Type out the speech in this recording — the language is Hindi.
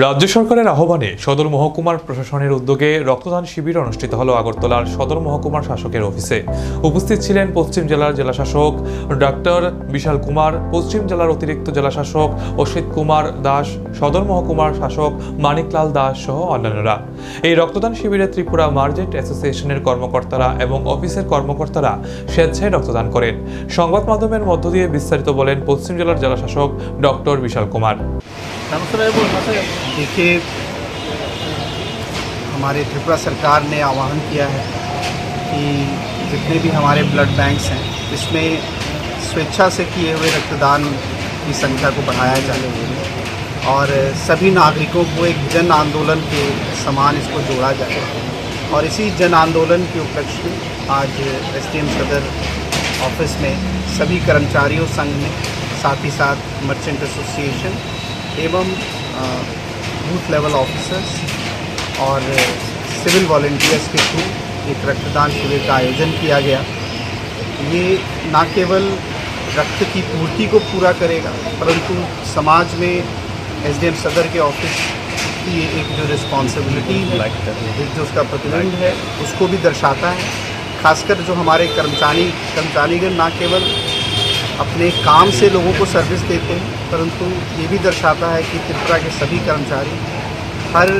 রাজ্য সরকারের আহ্বানে সদর মহকুমার প্রশাসনের উদ্যোগে রক্তদান শিবির অনুষ্ঠিত হলো আগরতলার সদর মহকুমার শাসকের অফিসে। উপস্থিত ছিলেন পশ্চিম জেলার জেলাশাসক ডাক্তার বিশাল কুমার, পশ্চিম জেলার অতিরিক্ত জেলাশাসক অসিত কুমার দাস, সদর মহকুমার শাসক মানিকলাল দাস সহ অন্যান্যরা। এই রক্তদান শিবিরে ত্রিপুরা মার্জেন্ট অ্যাসোসিয়েশনের কর্মকর্তারা এবং অফিসের কর্মকর্তারা স্বেচ্ছায় রক্তদান করেন। সংবাদ মাধ্যমের মধ্য দিয়ে বিস্তারিত বলেন পশ্চিম জেলার জেলাশাসক ডক্টর বিশাল কুমার। देखिए, हमारे त्रिपुरा सरकार ने आह्वान किया है कि जितने भी हमारे ब्लड बैंक्स हैं, इसमें स्वेच्छा से किए हुए रक्तदान की संख्या को बढ़ाया जाने जाए और सभी नागरिकों को एक जन आंदोलन के समान इसको जोड़ा जाए। और इसी जन आंदोलन के उपलक्ष्य में आज एस सदर ऑफ़िस में सभी कर्मचारियों संघ ने साथ ही साथ मर्चेंट एसोसिएशन एवं बूथ लेवल ऑफिसर्स और सिविल वॉल्टियर्स के थ्रू एक रक्तदान शिविर का आयोजन किया गया। ये न केवल रक्त की पूर्ति को पूरा करेगा परंतु समाज में एसडीएम सदर के ऑफ़िस की ये एक जो रिस्पॉन्सिबिलिटी है जो उसका प्रतिबंध है उसको भी दर्शाता है। खासकर जो हमारे कर्मचारी कर्मचारीगण ना केवल अपने काम से लोगों को सर्विस देते हैं, परंतु ये भी दर्शाता है कि त्रिपुरा के सभी कर्मचारी हर